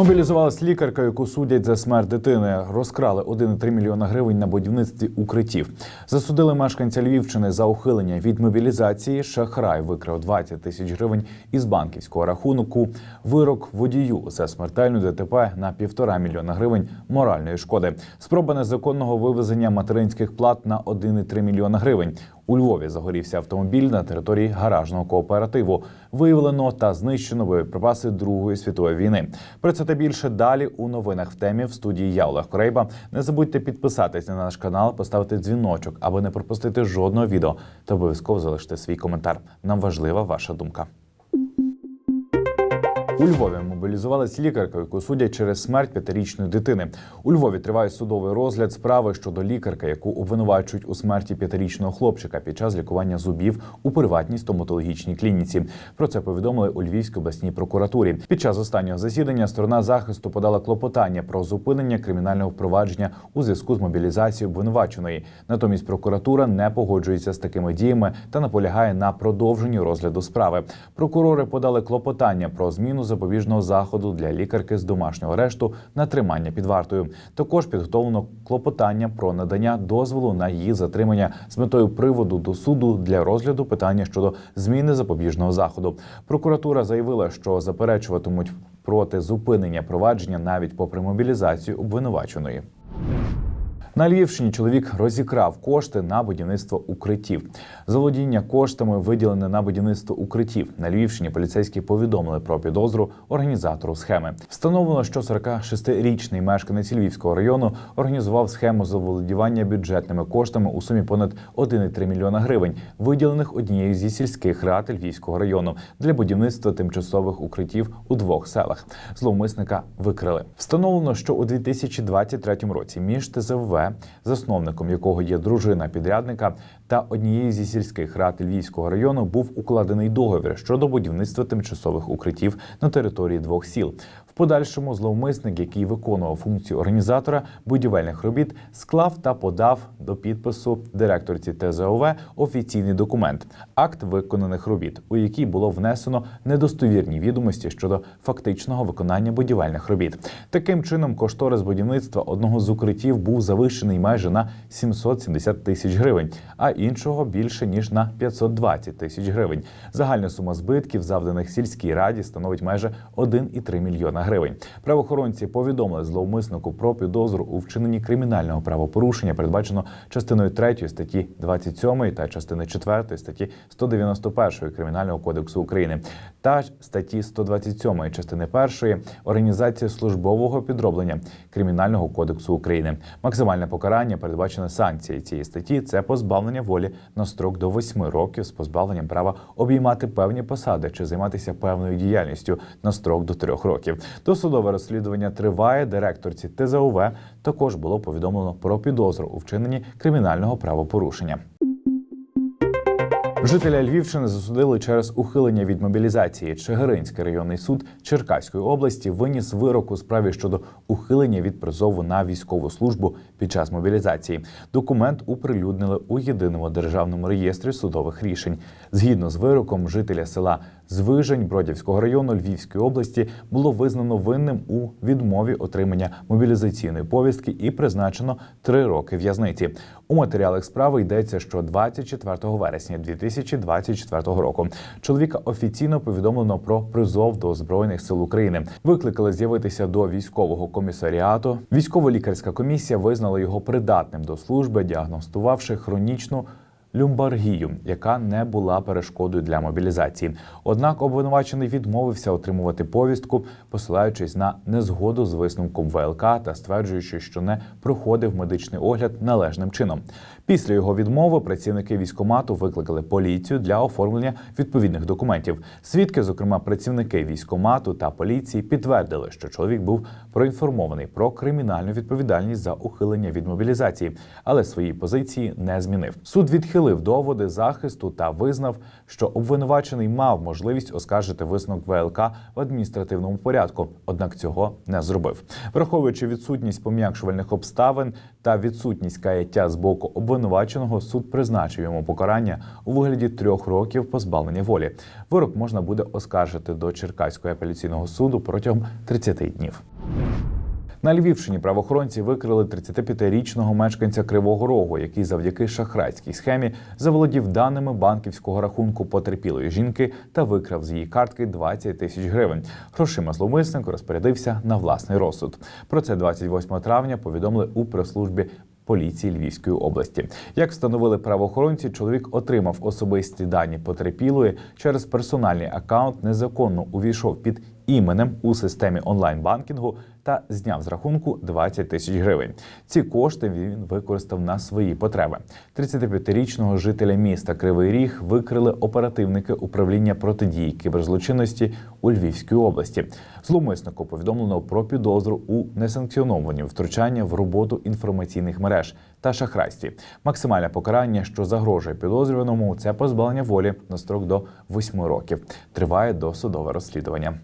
Мобілізувалась лікарка, яку судять за смерть дитини. Розкрали 1,3 мільйона гривень на будівництві укриттів. Засудили мешканця Львівщини за ухилення від мобілізації. Шахрай викрав 20 тисяч гривень із банківського рахунку. Вирок водію за смертельну ДТП на півтора мільйона гривень моральної шкоди. Спроба незаконного вивезення материнських плат на 1,3 мільйона гривень. У Львові загорівся автомобіль на території гаражного кооперативу. Виявлено та знищено боєприпаси Другої світової війни. Про це та більше далі у новинах в темі в студії я Олег Корейба. Не забудьте підписатися на наш канал, поставити дзвіночок, аби не пропустити жодного відео та обов'язково залишити свій коментар. Нам важлива ваша думка. У Львові мобілізувалась лікарка, яку судять через смерть п'ятирічної дитини. У Львові триває судовий розгляд справи щодо лікарки, яку обвинувачують у смерті п'ятирічного хлопчика під час лікування зубів у приватній стоматологічній клініці. Про це повідомили у Львівській обласній прокуратурі. Під час останнього засідання сторона захисту подала клопотання про зупинення кримінального впровадження у зв'язку з мобілізацією обвинуваченої. Натомість прокуратура не погоджується з такими діями та наполягає на продовженні розгляду справи. Прокурори подали клопотання про зміну запобіжного заходу для лікарки з домашнього арешту на тримання під вартою. Також підготовлено клопотання про надання дозволу на її затримання з метою приводу до суду для розгляду питання щодо зміни запобіжного заходу. Прокуратура заявила, що заперечуватимуть проти зупинення провадження навіть попри мобілізацію обвинуваченої. На Львівщині чоловік розікрав кошти на будівництво укриттів. Заволодіння коштами виділене на будівництво укриттів. На Львівщині поліцейські повідомили про підозру організатору схеми. Встановлено, що 46-річний мешканець Львівського району організував схему заволодівання бюджетними коштами у сумі понад 1,3 мільйона гривень, виділених однією зі сільських рад Львівського району для будівництва тимчасових укриттів у двох селах. Зловмисника викрили. Встановлено, що у 2023 році між ТЗВ засновником якого є дружина підрядника, та однією зі сільських рад Львівського району був укладений договір щодо будівництва тимчасових укриттів на території двох сіл. В подальшому зловмисник, який виконував функцію організатора будівельних робіт, склав та подав до підпису директорці ТЗОВ офіційний документ акт виконаних робіт, у який було внесено недостовірні відомості щодо фактичного виконання будівельних робіт. Таким чином, кошторис будівництва одного з укриттів був завищений майже на 770 тисяч гривень, а іншого більше ніж на 520 тисяч гривень. Загальна сума збитків, завданих сільській раді, становить майже 1,3 мільйона гривень. Правоохоронці повідомили зловмиснику про підозру у вчиненні кримінального правопорушення, передбачено частиною 3 статті 27 та частиною 4 статті 191 кримінального кодексу України та статті 127 частини 1 організація службового підроблення кримінального кодексу України. Максимальне покарання передбачено санкції цієї статті це позбавлення волі на строк до 8 років з позбавленням права обіймати певні посади чи займатися певною діяльністю на строк до 3 років. Досудове розслідування триває. Директорці ТЗУВ також було повідомлено про підозру у вчиненні кримінального правопорушення. Жителя Львівщини засудили через ухилення від мобілізації. Чигиринський районний суд Черкаської області виніс вирок у справі щодо ухилення від призову на військову службу під час мобілізації. Документ оприлюднили у єдиному державному реєстрі судових рішень. Згідно з вироком, жителя села Звижень Бродівського району Львівської області було визнано винним у відмові отримання мобілізаційної повістки і призначено три роки в'язниці. У матеріалах справи йдеться, що 24 вересня 2024 року чоловіка офіційно повідомлено про призов до збройних сил України. Викликали з'явитися до військового комісаріату. Військово-лікарська комісія визнала його придатним до служби, діагностувавши хронічну. Люмбаргію, яка не була перешкодою для мобілізації. Однак обвинувачений відмовився отримувати повістку, посилаючись на незгоду з висновком ВЛК та стверджуючи, що не проходив медичний огляд належним чином. Після його відмови працівники військомату викликали поліцію для оформлення відповідних документів. Свідки, зокрема працівники військомату та поліції, підтвердили, що чоловік був проінформований про кримінальну відповідальність за ухилення від мобілізації, але свої позиції не змінив. Суд відхилив доводи захисту та визнав, що обвинувачений мав можливість оскаржити висновок ВЛК в адміністративному порядку, однак цього не зробив. Враховуючи відсутність пом'якшувальних обставин та відсутність каяття з боку обвинуваченого, суд призначив йому покарання у вигляді трьох років позбавлення волі. Вирок можна буде оскаржити до Черкаського апеляційного суду протягом 30 днів. На Львівщині правоохоронці викрили 35-річного мешканця Кривого Рогу, який завдяки шахрайській схемі заволодів даними банківського рахунку потерпілої жінки та викрав з її картки 20 тисяч гривень. Грошима зловмисник розпорядився на власний розсуд. Про це 28 травня повідомили у прес-службі поліції Львівської області. Як встановили правоохоронці, чоловік отримав особисті дані потерпілої через персональний акаунт, незаконно увійшов під іменем у системі онлайн-банкінгу та зняв з рахунку 20 тисяч гривень. Ці кошти він використав на свої потреби. 35-річного жителя міста Кривий Ріг викрили оперативники управління протидії кіберзлочинності у Львівській області. Зловмиснику повідомлено про підозру у несанкціонованні втручання в роботу інформаційних мереж та шахрайстві. Максимальне покарання, що загрожує підозрюваному, це позбавлення волі на строк до 8 років. Триває досудове розслідування.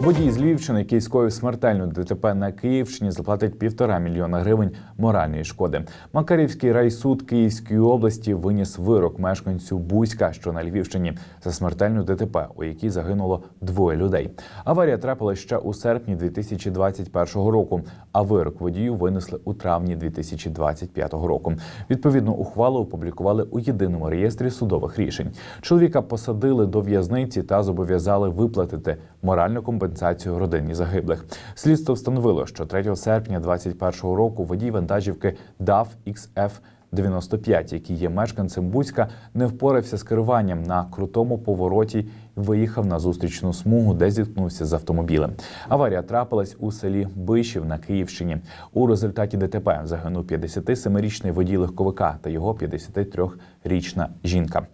Водій з Львівщини, який скоїв смертельну ДТП на Київщині, заплатить півтора мільйона гривень моральної шкоди. Макарівський райсуд Київської області виніс вирок мешканцю Бузька, що на Львівщині, за смертельну ДТП, у якій загинуло двоє людей. Аварія трапилась ще у серпні 2021 року. А вирок водію винесли у травні 2025 року. Відповідну ухвалу опублікували у єдиному реєстрі судових рішень. Чоловіка посадили до в'язниці та зобов'язали виплатити моральну компенсацію родині загиблих. Слідство встановило, що 3 серпня 2021 року водій вантажівки DAF XF 95, який є мешканцем Буцька, не впорався з керуванням на крутому повороті. Виїхав на зустрічну смугу, де зіткнувся з автомобілем. Аварія трапилась у селі Бишів на Київщині. У результаті ДТП загинув 57-річний водій легковика та його 53-річна жінка.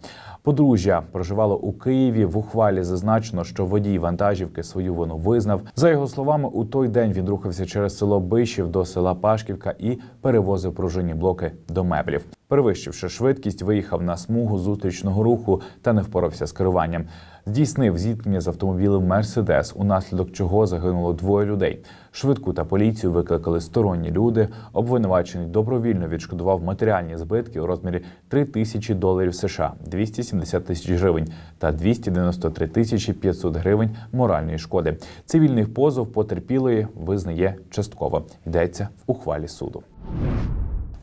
Подружжя проживало у Києві. В ухвалі зазначено, що водій вантажівки свою вину визнав. За його словами, у той день він рухався через село Бишів до села Пашківка і перевозив пружинні блоки до меблів. Перевищивши швидкість, виїхав на смугу зустрічного руху та не впорався з керуванням. Здійснив зіткнення з автомобілем Мерседес, унаслідок чого загинуло двоє людей. Швидку та поліцію викликали сторонні люди. Обвинувачений добровільно відшкодував матеріальні збитки у розмірі 3 тисячі доларів США, 270 тисяч гривень та 293 тисячі 500 гривень моральної шкоди. Цивільний позов потерпілої визнає частково. Йдеться в ухвалі суду.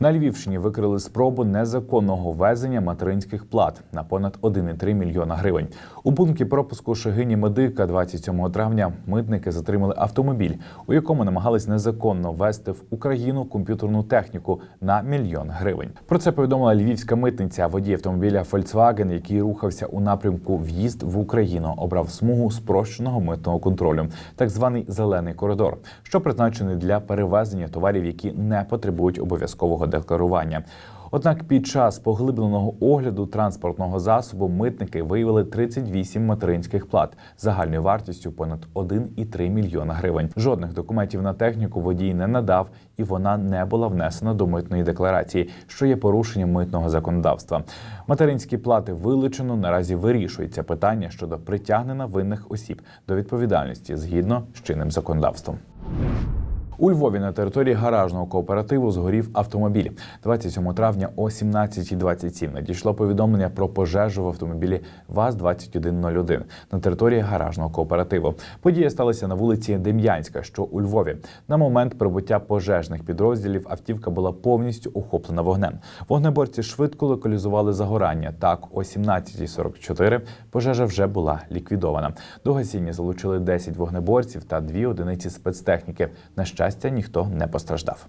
На Львівщині викрили спробу незаконного ввезення материнських плат на понад 1,3 мільйона гривень. У пункті пропуску Шегині Медика 27 травня митники затримали автомобіль, у якому намагались незаконно ввезти в Україну комп'ютерну техніку на мільйон гривень. Про це повідомила львівська митниця. Водій автомобіля Volkswagen, який рухався у напрямку в'їзд в Україну, обрав смугу спрощеного митного контролю, так званий зелений коридор, що призначений для перевезення товарів, які не потребують обов'язкового декларування. Однак під час поглибленого огляду транспортного засобу митники виявили 38 материнських плат загальною вартістю понад 1,3 мільйона гривень. Жодних документів на техніку водій не надав, і вона не була внесена до митної декларації, що є порушенням митного законодавства. Материнські плати вилучено. Наразі вирішується питання щодо притягнення винних осіб до відповідальності згідно з чинним законодавством. У Львові на території гаражного кооперативу згорів автомобіль. 27 травня о 17.27 надійшло повідомлення про пожежу в автомобілі ВАЗ-2101 на території гаражного кооперативу. Подія сталася на вулиці Дем'янська, що у Львові. На момент прибуття пожежних підрозділів автівка була повністю охоплена вогнем. Вогнеборці швидко локалізували загорання. Так, о 17.44 пожежа вже була ліквідована. До гасіння залучили 10 вогнеборців та дві одиниці спецтехніки. На щастя, ніхто не постраждав.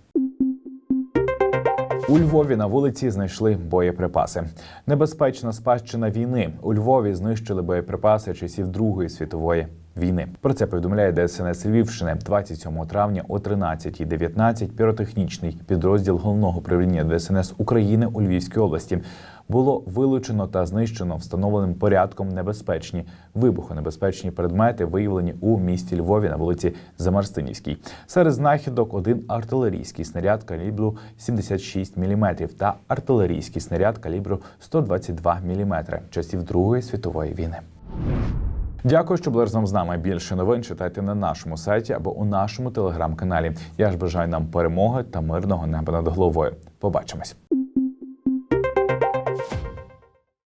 У Львові на вулиці знайшли боєприпаси. Небезпечна спадщина війни. У Львові знищили боєприпаси часів Другої світової війни. Про це повідомляє ДСНС Львівщини 27 травня о 13.19 піротехнічний підрозділ головного управління ДСНС України у Львівській області. Було вилучено та знищено встановленим порядком небезпечні вибухонебезпечні предмети, виявлені у місті Львові на вулиці Замарстинівській. Серед знахідок один артилерійський снаряд калібру 76 мм та артилерійський снаряд калібру 122 мм часів Другої світової війни. Дякую, що були разом з нами. Більше новин читайте на нашому сайті або у нашому телеграм-каналі. Я ж бажаю нам перемоги та мирного неба над головою. Побачимось.